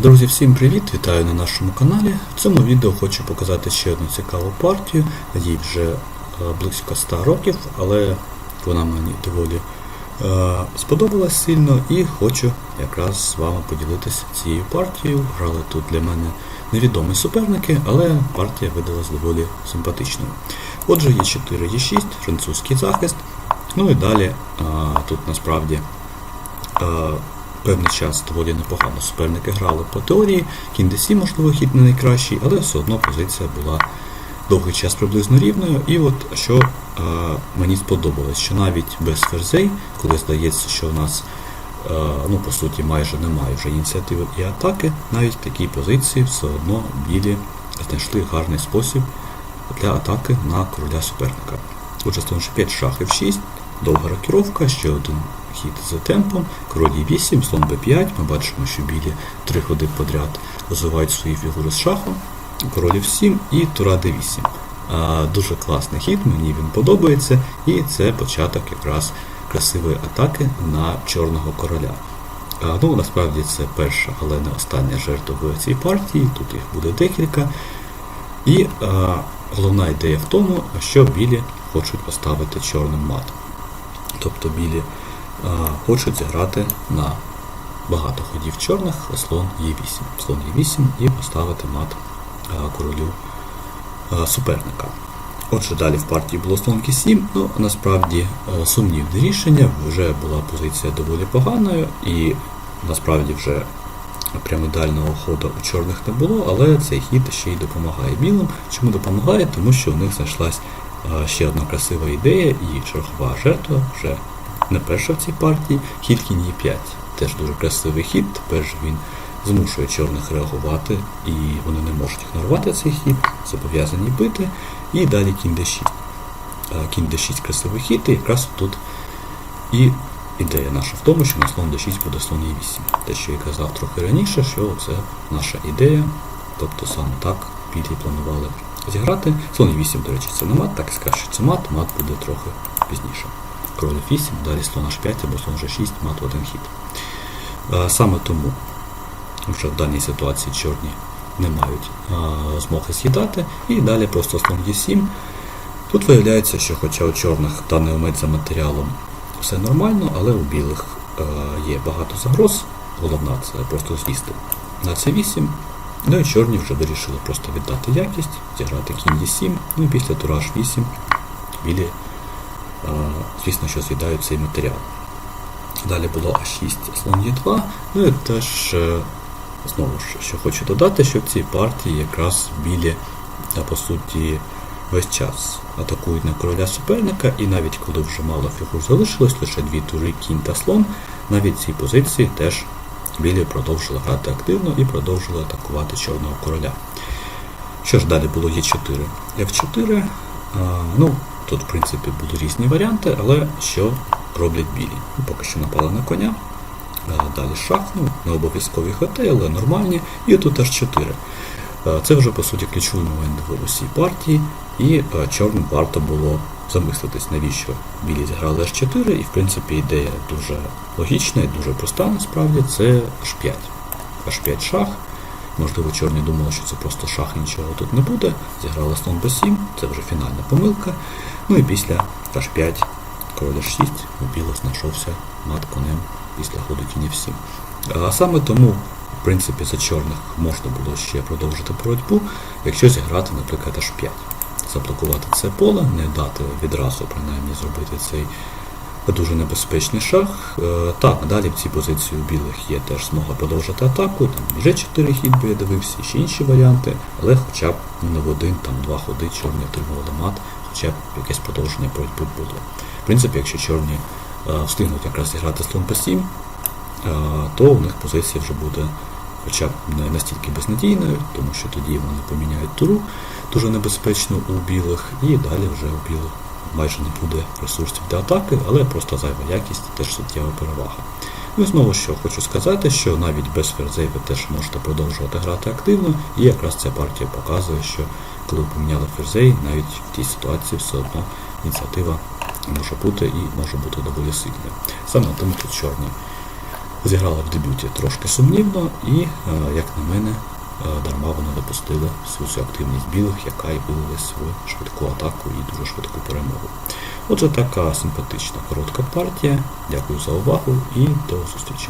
Друзі, всім привіт! Вітаю на нашому каналі. В цьому відео хочу показати ще одну цікаву партію. Їй вже е, близько 100 років, але вона мені доволі е, сподобалась сильно і хочу якраз з вами поділитися цією партією. Грали тут для мене невідомі суперники, але партія видалась доволі симпатичною. Отже, є 4 є 6 французький захист. Ну і далі е, тут насправді. Певний час доволі непогано. Суперники грали по теорії, кінь d7, можливо, хід не найкращий, але все одно позиція була довгий час приблизно рівною. І от що е, мені сподобалось, що навіть без ферзей, коли здається, що у нас е, ну, по суті майже немає вже ініціативи і атаки, навіть в такій позиції все одно білі знайшли гарний спосіб для атаки на короля суперника. Отже, слон G5, шах F6, довга рокіровка, ще один хід з темпом, король E8, слон B5. Ми бачимо, що білі три ходи подряд розвивають свої фігури з шахом, король F7 і тура D8. Дуже класний хід, мені він подобається, і це початок якраз красивої атаки на чорного короля. Ну, насправді це перша, але не остання жертва в цій партії. Тут їх буде декілька. І а, головна ідея в тому, що білі хочуть поставити чорним мат. Тобто білі хочуть зіграти на багато ходів чорних слон Е8. Слон Е8 і поставити мат королю суперника. Отже, далі в партії було слон Q7, ну насправді сумнівне рішення, вже була позиція доволі поганою, і насправді вже прямо ідеального ходу у чорних не було, але цей хід ще й допомагає білим. Чому допомагає? Тому що у них знайшлась ще одна красива ідея і чергова жертва вже не перша в цій партії, хід кінь Е5. Теж дуже красивий хід, тепер же він змушує чорних реагувати, і вони не можуть ігнорувати цей хід, зобов'язані бити. І далі кінь d6. Е, Кінь d6 красивий хід, і якраз тут і ідея наша в тому, що на слон d6 буде слон e8. Те, що я казав трохи раніше, що це наша ідея, тобто саме так білі планували зіграти. Слон e8, до речі, це не мат, так і скаже, що це мат, мат буде трохи пізніше. Король F8, далі слон h5 або слон g6, мат в один хід. Е, Саме тому вже в даній ситуації чорні не мають змоги з'їдати. І далі просто слон Е7. Тут виявляється, що хоча у чорних даний момент за матеріалом все нормально, але у білих е, є багато загроз. Головна це просто з'їсти на С8. Ну і чорні вже вирішили просто віддати якість, зіграти кінь Е7, ну і після тура H8 білі, е, звісно, що з'їдають цей матеріал. Далі було А6 слон Е2. Ну і теж, е, знову ж, що хочу додати, що в цій партії якраз білі, по суті, весь час атакують на короля суперника, і навіть коли вже мало фігур залишилось, лише дві тури, кінь та слон, навіть в цій позиції теж білі продовжили грати активно і продовжили атакувати чорного короля. Що ж далі було Е4, F4. А, ну, тут, в принципі, були різні варіанти, але що роблять білі? Ну, Поки що напали на коня. Далі шах, ну, не обов'язкові хоти, але нормальні. І тут H4. Це вже, по суті, ключовий момент в усій партії, і чорним варто було замислитись, навіщо білі зіграли H4, і в принципі ідея дуже логічна і дуже проста, насправді, це H5. H5 шах. Можливо, чорні думали, що це просто шах нічого тут не буде. Зіграли слон b7, це вже фінальна помилка. Ну і після h5 король h6 у білих знайшовся мат конем після ходу кінь f7. А саме тому, в принципі, за чорних можна було ще продовжити боротьбу, якщо зіграти, наприклад, h5. Заблокувати це поле, не дати відразу принаймні зробити цей дуже небезпечний шах. Е, Так, далі в цій позиції у білих є теж змога продовжити атаку. Там вже 4 хід би я дивився, ще інші варіанти, але хоча б не в один, там два ходи чорні отримували мат, хоча б якесь продовження боротьби було. В принципі, якщо чорні е, встигнуть якраз зіграти слон P7, е, то у них позиція вже буде хоча б не настільки безнадійною, тому що тоді вони поміняють туру дуже небезпечно у білих, і далі вже у білих майже не буде ресурсів для атаки, але просто зайва якість теж суттєва перевага. Ну і знову що хочу сказати, що навіть без ферзей ви теж можете продовжувати грати активно, і якраз ця партія показує, що коли ви поміняли ферзей, навіть в тій ситуації все одно ініціатива може бути і може бути доволі сильною. Саме тому тут чорні Зіграла в дебюті трошки сумнівно і, е, як на мене, дарма вони допустили всю цю активність білих, яка і вилилась в швидку атаку і дуже швидку перемогу. Отже, така симпатична коротка партія. Дякую за увагу і до зустрічі.